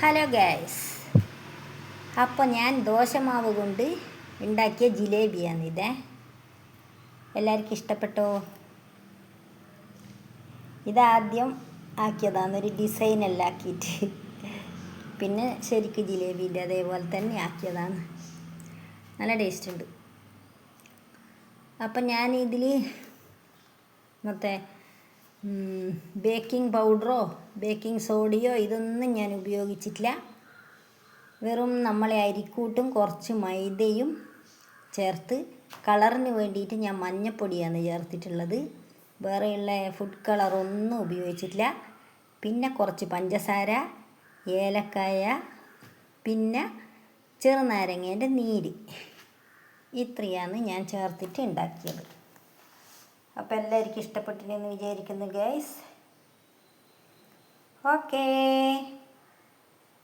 Hello guys അപ്പോൾ ഞാൻ ദോശമാവ് കൊണ്ട് ഉണ്ടാക്കിയ ജിലേബിയാണ് ഇതേ. എല്ലാവർക്കും ഇഷ്ടപ്പെട്ടോ? ഇതാദ്യം ആക്കിയതാണ്. ഒരു ഡിസൈൻ ഡിസൈനെല്ലാം ആക്കിയിട്ട്. പിന്നെ ശരിക്കും ജിലേബിന്റെ അതേപോലെ തന്നെ ആക്കിയതാണ്. നല്ല ടേസ്റ്റ് ഉണ്ട്. അപ്പം ഞാൻ ഇതിൽ മറ്റേ ബേക്കിംഗ് പൗഡറോ ബേക്കിംഗ് സോഡിയോ ഇതൊന്നും ഞാൻ ഉപയോഗിച്ചിട്ടില്ല. വെറും നമ്മളെ അരിക്കൂട്ടും കുറച്ച് മൈദയും ചേർത്ത് കളറിന് വേണ്ടിയിട്ട് ഞാൻ മഞ്ഞപ്പൊടിയാണ് ചേർത്തിട്ടുള്ളത്. വേറെയുള്ള ഫുഡ് കളറൊന്നും ഉപയോഗിച്ചിട്ടില്ല. പിന്നെ കുറച്ച് പഞ്ചസാര ഏലക്കായ പിന്നെ ചെറുനാരങ്ങേന്റെ നീര്. ഇത്രയാണ് ഞാൻ ചേർത്തിട്ട് ഉണ്ടാക്കിയത്. അപ്പോൾ എല്ലാവർക്കും ഇഷ്ടപ്പെട്ടില്ലെന്ന് വിചാരിക്കുന്നു ഗൈസ് ഓക്കേ